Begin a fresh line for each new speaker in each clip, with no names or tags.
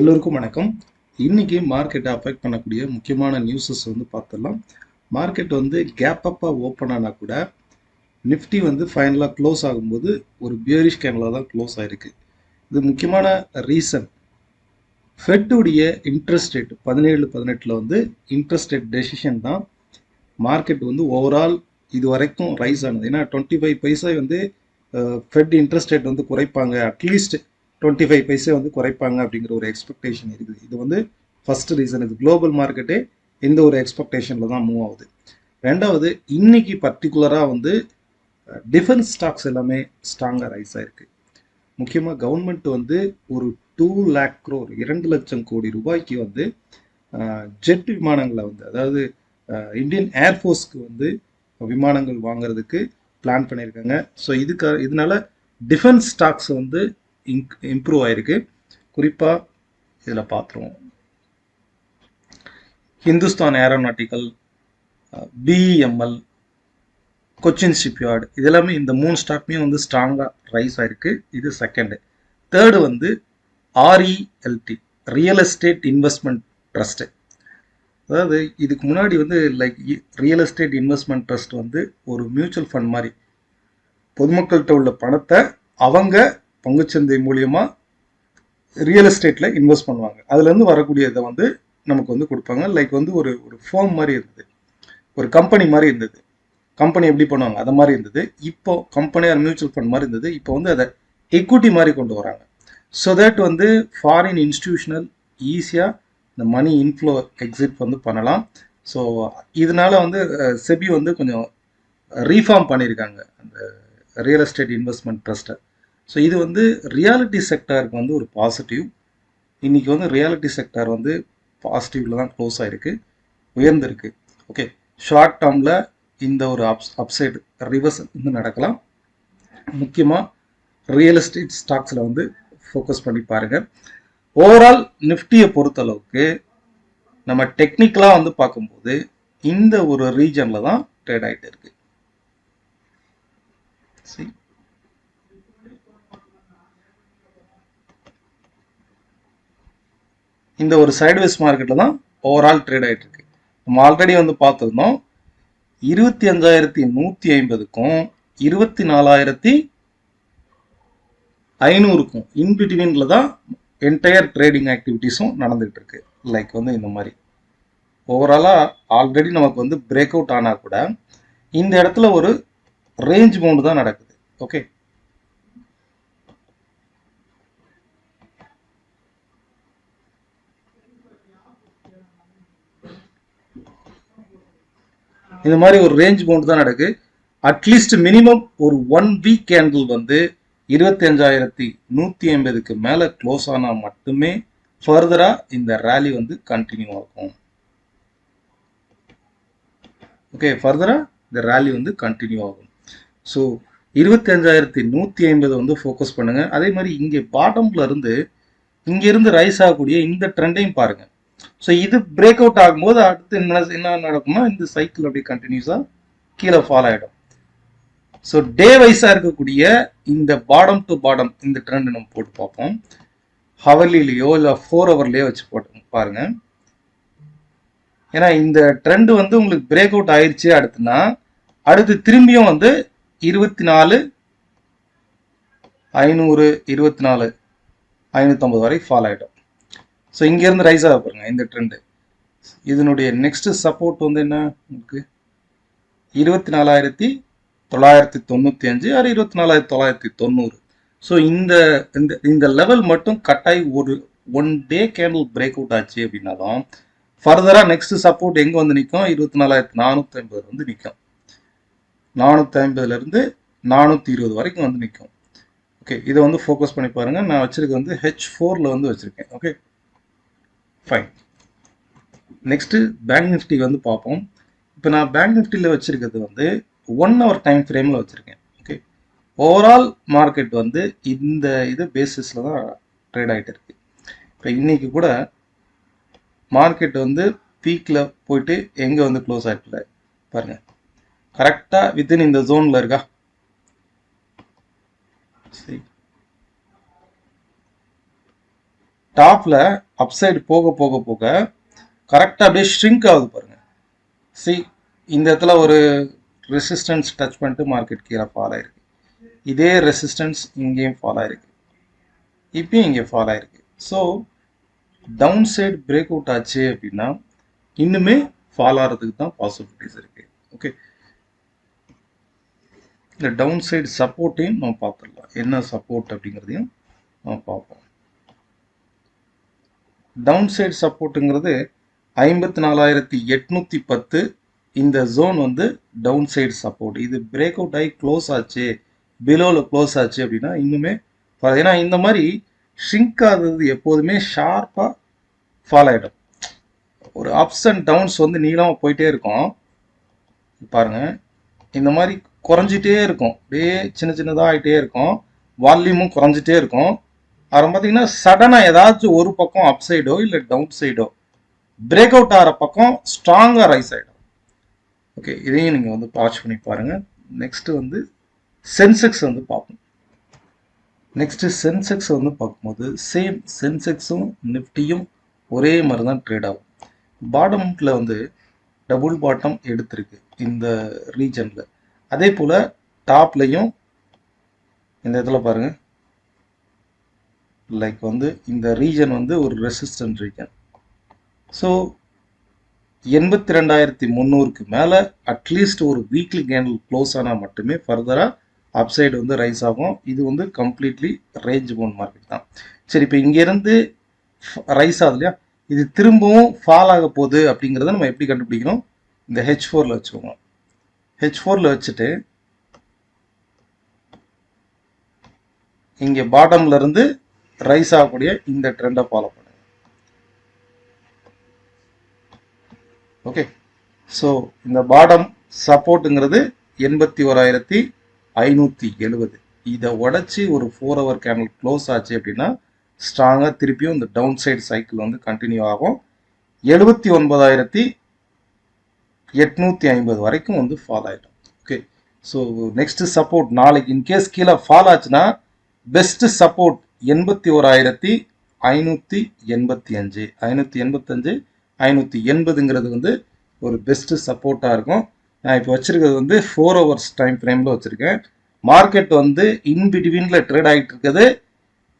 எல்லோருக்கும் வணக்கம். இன்னைக்கு மார்க்கெட்டை அஃபெக்ட் பண்ணக்கூடிய முக்கியமான நியூஸஸ் வந்து பார்த்துடலாம். மார்க்கெட் வந்து கேப் அப்பாக ஓப்பன் ஆனால் கூட நிஃப்டி வந்து ஃபைனலாக க்ளோஸ் ஆகும்போது ஒரு பியரிஷ் கேனில் தான் க்ளோஸ் ஆகிருக்கு இது முக்கியமான ரீசன் ஃபெட்டுடைய இன்ட்ரெஸ்ட் ரேட் பதினேழு பதினெட்டில் வந்து இன்ட்ரெஸ்ட் ரேட் டெசிஷன் தான் மார்க்கெட் வந்து ஓவரால் இது வரைக்கும் ரைஸ் ஆனது. ஏன்னா டுவெண்ட்டி ஃபைவ் பைசா வந்து ஃபெட் இன்ட்ரெஸ்ட் ரேட் வந்து குறைப்பாங்க. அட்லீஸ்ட் டுவெண்ட்டி ஃபைவ் பைசே வந்து குறைப்பாங்க அப்படிங்கிற ஒரு எக்ஸ்பெக்டேஷன் இருக்குது. இது வந்து ஃபர்ஸ்ட் ரீசன் இது குளோபல் மார்க்கெட்டே இந்த ஒரு எக்ஸ்பெக்டேஷனில் தான் மூவ் ஆகுது. ரெண்டாவது இன்னைக்கு பர்டிகுலராக வந்து டிஃபென்ஸ் ஸ்டாக்ஸ் எல்லாமே ஸ்ட்ராங்காக ரைஸ் ஆகிருக்கு முக்கியமாக கவர்மெண்ட் வந்து ஒரு டூ லேக் க்ரோர் இரண்டு லட்சம் கோடி ரூபாய்க்கு வந்து ஜெட் விமானங்களை வந்து அதாவது இந்தியன் ஏர்ஃபோர்ஸ்க்கு வந்து விமானங்கள் வாங்குறதுக்கு பிளான் பண்ணியிருக்காங்க. ஸோ இதுக்காக இதனால டிஃபென்ஸ் ஸ்டாக்ஸ் வந்து இங்க் இம்ப்ரூவ் ஆயிருக்கு. குறிப்பாக இதில் பார்த்துருவோம் Hindustan aeronautical BEML Cochin shipyard இது எல்லாமே இந்த மூணு ஸ்டாக்குமே வந்து ஸ்ட்ராங்காக ரைஸ் ஆயிருக்கு. இது செகண்டு தேர்டு வந்து REIT real estate investment trust அதாவது இதுக்கு முன்னாடி வந்து like real estate investment trust வந்து ஒரு மியூச்சுவல் ஃபண்ட் மாதிரி பொதுமக்கள்கிட்ட உள்ள பணத்தை அவங்க பங்குச்சந்தை மூலியமாக ரியல் எஸ்டேட்டில் இன்வெஸ்ட் பண்ணுவாங்க. அதுலேருந்து வரக்கூடியதை வந்து நமக்கு வந்து கொடுப்பாங்க. லைக் வந்து ஒரு ஒரு ஃபோம் மாதிரி இருந்தது. ஒரு கம்பெனி மாதிரி இருந்தது. கம்பெனி எப்படி பண்ணுவாங்க? அதை மாதிரி இருந்தது. இப்போ கம்பெனி ஆர் மியூச்சுவல் ஃபண்ட் மாதிரி இருந்தது. இப்போ வந்து அதை எக்விட்டி மாதிரி கொண்டு வராங்க. ஸோ தட் வந்து ஃபாரின் இன்ஸ்டிடியூஷனல் ஈஸியாக இந்த மணி இன்ஃப்ளோ எக்ஸிட் வந்து பண்ணலாம். ஸோ இதனால வந்து செபி வந்து கொஞ்சம் ரீஃபார்ம் பண்ணியிருக்காங்க. அந்த ரியல் எஸ்டேட் இன்வெஸ்ட்மெண்ட் ட்ரஸ்ட்டை ஸோ இது வந்து ரியாலிட்டி செக்டாருக்கு வந்து ஒரு பாசிட்டிவ் இன்னைக்கு வந்து ரியாலிட்டி செக்டார் வந்து பாசிட்டிவில் தான் க்ளோஸ் ஆகிருக்கு உயர்ந்திருக்கு. ஓகே ஷார்ட் டேர்மில் இந்த ஒரு அப்ஸ் அப்சைடு ரிவர்ஸ் வந்து நடக்கலாம். முக்கியமாக ரியல் எஸ்டேட் ஸ்டாக்ஸில் வந்து ஃபோக்கஸ் பண்ணி பாருங்கள் ஓவரால் நிஃப்டியை பொறுத்தளவுக்கு நம்ம டெக்னிக்கலாக வந்து பார்க்கும்போது இந்த ஒரு ரீஜனில் தான் ட்ரேட் ஆகிட்டு இருக்கு. சரி இந்த ஒரு சைட்வேஸ் மார்க்கெட்டில் தான் ஓவரால் ட்ரேட் ஆகிட்டு இருக்கு. நம்ம ஆல்ரெடி வந்து பார்த்துருந்தோம் இருபத்தி அஞ்சாயிரத்தி நூற்றி ஐம்பதுக்கும் இருபத்தி நாலாயிரத்தி ஐநூறுக்கும் இன்பிட்வீனில் தான் என்டையர் ட்ரேடிங் ஆக்டிவிட்டீஸும் நடந்துகிட்டு இருக்கு. லைக் வந்து இந்த மாதிரி. ஓவராலாக ஆல்ரெடி நமக்கு வந்து பிரேக் அவுட் ஆனால் கூட இந்த இடத்துல ஒரு ரேஞ்ச் மவுண்ட் தான் நடக்குது. ஓகே இந்த மாதிரி ஒரு ரேஞ்ச் பவுண்ட் தான் நடக்கு. அட்லீஸ்ட் மினிமம் ஒரு ஒன் வீக் கேண்டில் வந்து இருபத்தி அஞ்சாயிரத்தி நூற்றி ஐம்பதுக்கு மேலே க்ளோஸ் ஆனால் மட்டுமே ஃபர்தராக இந்த ரேலி வந்து கண்டினியூ ஆகும். ஓகே ஃபர்தராக இந்த ரேலி வந்து கண்டினியூ ஆகும். ஸோ இருபத்தி அஞ்சாயிரத்தி நூற்றி ஐம்பது வந்து ஃபோக்கஸ் பண்ணுங்கள் அதே மாதிரி இங்கே பாட்டம்ல இருந்து இங்கேருந்து ரைஸ் ஆகக்கூடிய இந்த ட்ரெண்டையும் பாருங்கள் ஸோ இது பிரேக் அவுட் ஆகும்போது அடுத்து என்ன என்ன நடக்கும்னா இந்த சைக்கிள் அப்படியே கண்டினியூஸாக கீழே ஃபாலோ ஆகிடும் ஸோ டே வைஸாக இருக்கக்கூடிய இந்த பாடம் டு பாடம் இந்த ட்ரெண்ட் நம்ம போட்டு பார்ப்போம். ஹவர்லிலேயோ இல்லை ஃபோர் ஹவர்லேயோ வச்சு போட்டு பாருங்க. ஏன்னா இந்த ட்ரெண்ட் வந்து உங்களுக்கு பிரேக் அவுட் ஆயிடுச்சு அடுத்துனா அடுத்து திரும்பியும் வந்து இருபத்தி நாலு ஐநூறு இருபத்தி நாலு ஐநூற்றம்பது வரை ஃபாலோ ஆகிடும் ஸோ இங்கேருந்து ரைஸ் ஆக பாருங்க இந்த ட்ரெண்டு இதனுடைய நெக்ஸ்ட் சப்போர்ட் வந்து என்ன உங்களுக்கு? இருபத்தி நாலாயிரத்தி தொள்ளாயிரத்தி தொண்ணூற்றி அஞ்சு ஆறு இருபத்தி நாலாயிரத்தி தொள்ளாயிரத்தி தொண்ணூறு? ஸோ இந்த இந்த இந்த லெவல் மட்டும் கட்டாயி ஒரு one day candle break out ஆச்சு அப்படின்னாலும் ஃபர்தராக நெக்ஸ்ட் சப்போர்ட் எங்கே வந்து நிற்கும் இருபத்தி நாலாயிரத்தி நானூற்றி ஐம்பது வந்து நிற்கும் நானூற்றி ஐம்பதுலேருந்து நானூற்றி இருபது வரைக்கும் வந்து நிற்கும் ஓகே இதை வந்து ஃபோக்கஸ் பண்ணி பாருங்கள் நான் வச்சுருக்க வந்து ஹெச் ஃபோரில் வந்து வச்சுருக்கேன். Okay fine next bank Nifty வந்து பார்ப்போம். இப்போ நான் பேங்க் நிஃப்டியில் வச்சுருக்கிறது வந்து ஒன் ஹவர் டைம் ஃப்ரேமில் வச்சுருக்கேன். ஓகே ஓவரால் மார்க்கெட் வந்து இந்த இது பேசிஸில் தான் ட்ரேட் ஆகிட்டு இருக்கு. இப்போ இன்னைக்கு கூட மார்க்கெட் வந்து பீக்கில் போயிட்டு எங்கே வந்து க்ளோஸ் ஆகிருக்குல பாருங்க. கரெக்டாக வித்தின் இந்த ஜோனில் இருக்கா? சரி டாப்பில் அப்சைடு போக போக போக கரெக்டாக அப்படியே ஷ்ரிங்க் ஆகுது பாருங்கள் சி இந்த இடத்துல ஒரு ரெசிஸ்டன்ஸ் டச் பண்ணிட்டு மார்க்கெட் கீழே ஃபால் ஆயிருக்கு. இதே ரெசிஸ்டன்ஸ் இங்கேயும் ஃபால் ஆயிருக்கு. இப்பயும் இங்கே ஃபால் ஆயிருக்கு. So down side break out ஆச்சு அப்படின்னா இன்னுமே ஃபால் ஆகிறதுக்கு தான் பாசிபிலிட்டிஸ் இருக்குது ஓகே இந்த டவுன் சைடு சப்போர்ட்டையும் நம்ம பார்த்துடலாம். என்ன சப்போர்ட் அப்படிங்கிறதையும் நம்ம பார்ப்போம். டவுன் சைடு சப்போர்ட்டுங்கிறது ஐம்பத்தி நாலாயிரத்தி எட்நூற்றி பத்து. இந்த ஜோன் வந்து டவுன் சைடு சப்போர்ட் இது பிரேக் அவுட் ஆகி க்ளோஸ் ஆச்சு. பிலோவில் க்ளோஸ் ஆச்சு அப்படின்னா இன்னுமே ஏன்னா இந்த மாதிரி ஷ்ரிங்க் ஆகுறது எப்போதுமே ஷார்ப்பாக ஃபாலோ ஆகிடும் ஒரு அப்ஸ் அண்ட் டவுன்ஸ் வந்து நீளமாக போயிட்டே இருக்கும். பாருங்கள் இந்த மாதிரி குறைஞ்சிட்டே இருக்கும். அப்படியே சின்ன சின்னதாக ஆகிட்டே இருக்கும். வால்யூமும் குறைஞ்சிட்டே இருக்கும். அப்புறம் பார்த்தீங்கன்னா சடனாக ஏதாச்சும் ஒரு பக்கம் அப் சைடோ இல்லை டவுன் சைடோ பிரேக் அவுட் ஆகிற பக்கம் ஸ்ட்ராங்காக ரைஸ் ஆகிடும் ஓகே இதையும் நீங்கள் வந்து வாட்ச் பண்ணி பாருங்கள் நெக்ஸ்ட்டு வந்து சென்செக்ஸ் வந்து பார்ப்போம். நெக்ஸ்ட்டு சென்செக்ஸ் வந்து பார்க்கும்போது சேம் சென்செக்ஸும் நிஃப்டியும் ஒரே மாதிரி தான் ட்ரேட் ஆகும். பாட்டமில் வந்து டபுள் பாட்டம் எடுத்திருக்கு இந்த ரீஜனில் அதே போல் டாப்லையும் இந்த இதில் பாருங்கள் லைக் வந்து இந்த ரீஜன் வந்து ஒரு ரெசிஸ்டன்ட் ரீஜன் ஸோ எண்பத்தி ரெண்டாயிரத்தி முந்நூறுக்கு மேலே அட்லீஸ்ட் ஒரு வீக்லி கேண்டில் க்ளோஸ் ஆனால் மட்டுமே ஃபர்தராக அப்சைடு வந்து ரைஸ் ஆகும். இது வந்து கம்ப்ளீட்லி ரேஞ்ச் போன் மார்க்கெட் தான். சரி இப்போ இங்கேருந்து ரைஸ் ஆகுது இல்லையா? இது திரும்பவும் ஃபால் ஆக போகுது அப்படிங்கிறத நம்ம எப்படி கண்டுபிடிக்கணும்? இந்த ஹெச் ஃபோரில் வச்சுக்கோங்க. ஹெச் ஃபோரில் வச்சுட்டு இங்கே பாட்டம்லேருந்து ரைஸ் ஆகக்கூடிய இந்த ட்ரெண்டை ஃபாலோ பண்ணுங்க. ஓகே ஸோ இந்த பாடம் சப்போர்ட்டுங்கிறது எண்பத்தி ஓராயிரத்தி ஐநூற்றி எழுபது இதை உடச்சி ஒரு ஃபோர் ஹவர் கேண்டில் க்ளோஸ் ஆச்சு அப்படின்னா ஸ்ட்ராங்காக திருப்பியும் இந்த டவுன் சைடு சைக்கிள் வந்து கண்டினியூ ஆகும். எழுபத்தி ஒன்பதாயிரத்தி எட்நூற்றி ஐம்பது வரைக்கும் வந்து ஃபால் ஆகிடும் ஓகே ஸோ நெக்ஸ்ட்டு சப்போர்ட் நாளைக்கு இன்கேஸ் கீழே ஃபால் ஆச்சுன்னா பெஸ்ட்டு சப்போர்ட் எண்பத்தி ஓராயிரத்தி ஐநூற்றி எண்பத்தி அஞ்சு. ஐநூற்றி எண்பத்தஞ்சு ஐநூற்றி எண்பதுங்கிறது வந்து ஒரு பெஸ்ட்டு சப்போர்ட்டாக இருக்கும். நான் இப்போ வச்சுருக்கிறது வந்து ஃபோர் ஹவர்ஸ் டைம் ஃப்ரேமில் வச்சுருக்கேன். மார்க்கெட் வந்து இன் பிட்வீனில் ட்ரேட் ஆகிட்டு இருக்குது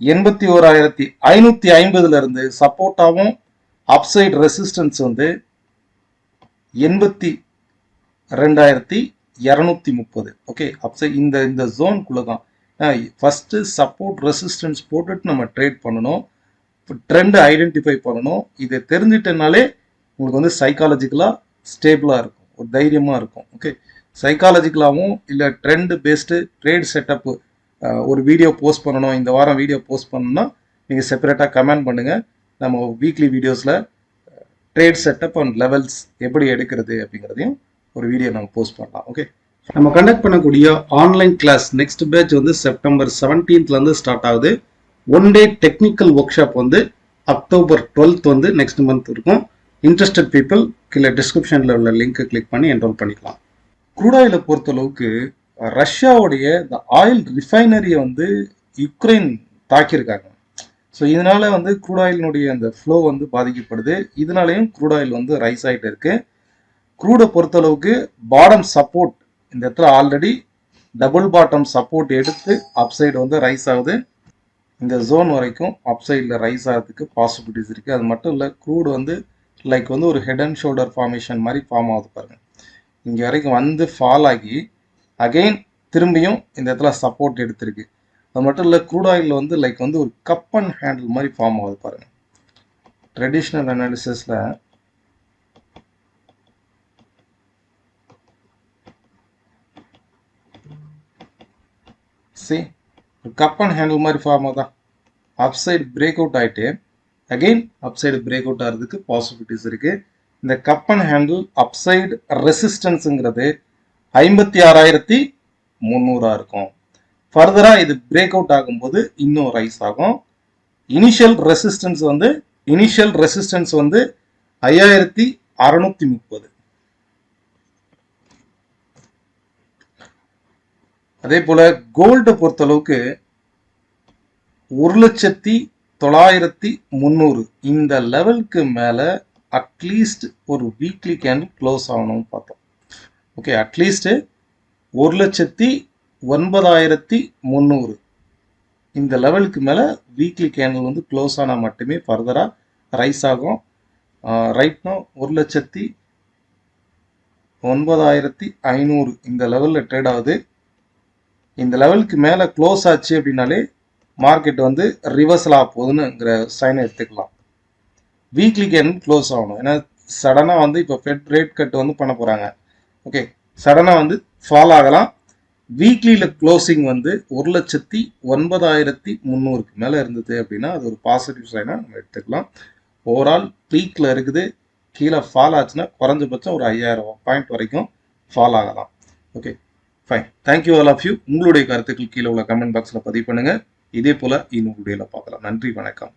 எண்பத்தி ஓராயிரத்தி ஐநூற்றி ஐம்பதுலேருந்து சப்போர்ட்டாகவும் அப்சைட் ரெசிஸ்டன்ஸ் வந்து எண்பத்தி ரெண்டாயிரத்தி இரநூத்தி முப்பது. ஓகே அப்சைட் இந்த இந்த ஜோனுக்குள்ளே தான் ஃபஸ்ட்டு சப்போர்ட் ரெசிஸ்டன்ஸ் போட்டுட்டு நம்ம ட்ரேட் பண்ணணும். ட்ரெண்டை ஐடென்டிஃபை பண்ணணும். இதை தெரிஞ்சிட்டனாலே உங்களுக்கு வந்து சைக்காலஜிக்கலாக ஸ்டேபிளாக இருக்கும். ஒரு தைரியமாக இருக்கும். ஓகே சைக்காலஜிக்கலாகவும் இல்லை ட்ரெண்டு பேஸ்டு ட்ரேட் செட்டப்பு ஒரு வீடியோ போஸ்ட் பண்ணணும். இந்த வாரம் வீடியோ போஸ்ட் பண்ணணும்னா நீங்கள் செப்பரேட்டாக கமெண்ட் பண்ணுங்கள் நம்ம வீக்லி வீடியோஸில் ட்ரேட் செட்டப் அண்ட் லெவல்ஸ் எப்படி எடுக்கிறது அப்படிங்கிறதையும் ஒரு வீடியோ நம்ம போஸ்ட் பண்ணலாம். ஓகே நம்ம கண்டக்ட் பண்ணக்கூடிய ஆன்லைன் கிளாஸ் நெக்ஸ்ட் பேட்ச் வந்து செப்டம்பர் செவன்டீன்த்லேருந்து ஸ்டார்ட் ஆகுது. One day technical workshop வந்து அக்டோபர் டுவெல்த் வந்து நெக்ஸ்ட் மந்த் இருக்கும். இன்ட்ரெஸ்டட் பீப்புள் கீழே டிஸ்கிரிப்ஷனில் உள்ள லிங்க்கை கிளிக் பண்ணி என்ரோல் பண்ணிக்கலாம். க்ரூட் ஆயிலை பொறுத்தளவுக்கு ரஷ்யாவுடைய இந்த ஆயில் ரிஃபைனரியை வந்து யுக்ரைன் தாக்கியிருக்காங்க. ஸோ இதனால வந்து க்ரூட் ஆயிலினுடைய அந்த ஃப்ளோ வந்து பாதிக்கப்படுது. இதனாலையும் க்ரூட் ஆயில் வந்து ரைஸ் ஆகிட்டு இருக்கு. க்ரூடை பொறுத்தளவுக்கு பாடம் சப்போர்ட் இந்த இடத்துல ஆல்ரெடி டபுள் பாட்டம் சப்போர்ட் எடுத்து அப்சைடு வந்து ரைஸ் ஆகுது. இந்த ஜோன் வரைக்கும் அப்சைடில் ரைஸ் ஆகிறதுக்கு பாசிபிலிட்டிஸ் இருக்குது அது மட்டும் இல்லை க்ரூட் வந்து லைக் வந்து ஒரு ஹெட் அண்ட் ஷோல்டர் ஃபார்மேஷன் மாதிரி ஃபார்ம் ஆகுது பாருங்கள் இங்கே வரைக்கும் வந்து ஃபால் ஆகி அகெயின் திரும்பியும் இந்த இடத்துல சப்போர்ட் எடுத்திருக்கு. அது மட்டும் இல்லை க்ரூட் ஆயில் வந்து லைக் வந்து ஒரு கப் அண்ட் ஹேண்டில் மாதிரி ஃபார்ம் ஆகுது பாருங்கள் ட்ரெடிஷ்னல் அனாலிசிஸில் சி கப் அண்ட் ஹேண்டில் மாதிரி ஃபார்ம் ஆகுதா அப் சைடு பிரேக் அவுட் ஆகிட்டு again up side break out ஆகிறதுக்கு பாசிபிலிட்டிஸ் இருக்குது இந்த cup and handle up side ரெசிஸ்டன்ஸுங்கிறது ஐம்பத்தி ஆறாயிரத்தி முந்நூறா இருக்கும். ஃபர்தராக இது பிரேக் அவுட் ஆகும்போது இன்னும் ரைஸ் ஆகும். இனிஷியல் ரெசிஸ்டன்ஸ் வந்து இனிஷியல் ரெசிஸ்டன்ஸ் வந்து ஐயாயிரத்தி அறுநூத்தி முப்பது. அதே போல கோல்டை பொறுத்தளவுக்கு ஒரு லட்சத்தி தொள்ளாயிரத்தி முந்நூறு இந்த லெவலுக்கு மேலே அட்லீஸ்ட் ஒரு வீக்லி கேண்டில் க்ளோஸ் ஆகணும்னு பார்த்தோம். ஓகே அட்லீஸ்ட்டு ஒரு லட்சத்தி ஒன்பதாயிரத்தி முந்நூறு இந்த லெவலுக்கு மேலே வீக்லி கேண்டில் வந்து க்ளோஸ் ஆனால் மட்டுமே ஃபர்தராக ரைஸ் ஆகும். ரைட்னோ ஒரு லட்சத்தி ஒன்பதாயிரத்தி ஐநூறு இந்த லெவலில் ட்ரேட் ஆகுது. இந்த லெவலுக்கு மேலே க்ளோஸ் ஆச்சு அப்படின்னாலே மார்க்கெட் வந்து ரிவர்ஸில் ஆக போகுதுன்னுங்கிற சைனை எடுத்துக்கலாம். வீக்லி கேன் க்ளோஸ் ஆகணும். ஏன்னா சடனாக வந்து இப்போ ஃபெட் ரேட் கட் வந்து பண்ண போகிறாங்க ஓகே சடனாக வந்து ஃபால் ஆகலாம். வீக்லியில் க்ளோசிங் வந்து ஒரு லட்சத்தி ஒன்பதாயிரத்தி முந்நூறுக்கு மேலே இருந்தது அப்படின்னா அது ஒரு பாசிட்டிவ் சைனாக நம்ம எடுத்துக்கலாம். ஓவரால் பீக்கில் இருக்குது. கீழே ஃபால் ஆச்சுன்னா குறைஞ்சபட்சம் ஒரு ஐயாயிரம் பாயிண்ட் வரைக்கும் ஃபால் ஆகலாம். Okay fine thank you all of you உங்களுடைய கருத்துக்கள் கீழே உள்ள கமெண்ட் பாக்ஸில் பதிவு பண்ணுங்கள் இதே போல் இன்னும் வீடியோவில் பார்க்கலாம். நன்றி வணக்கம்.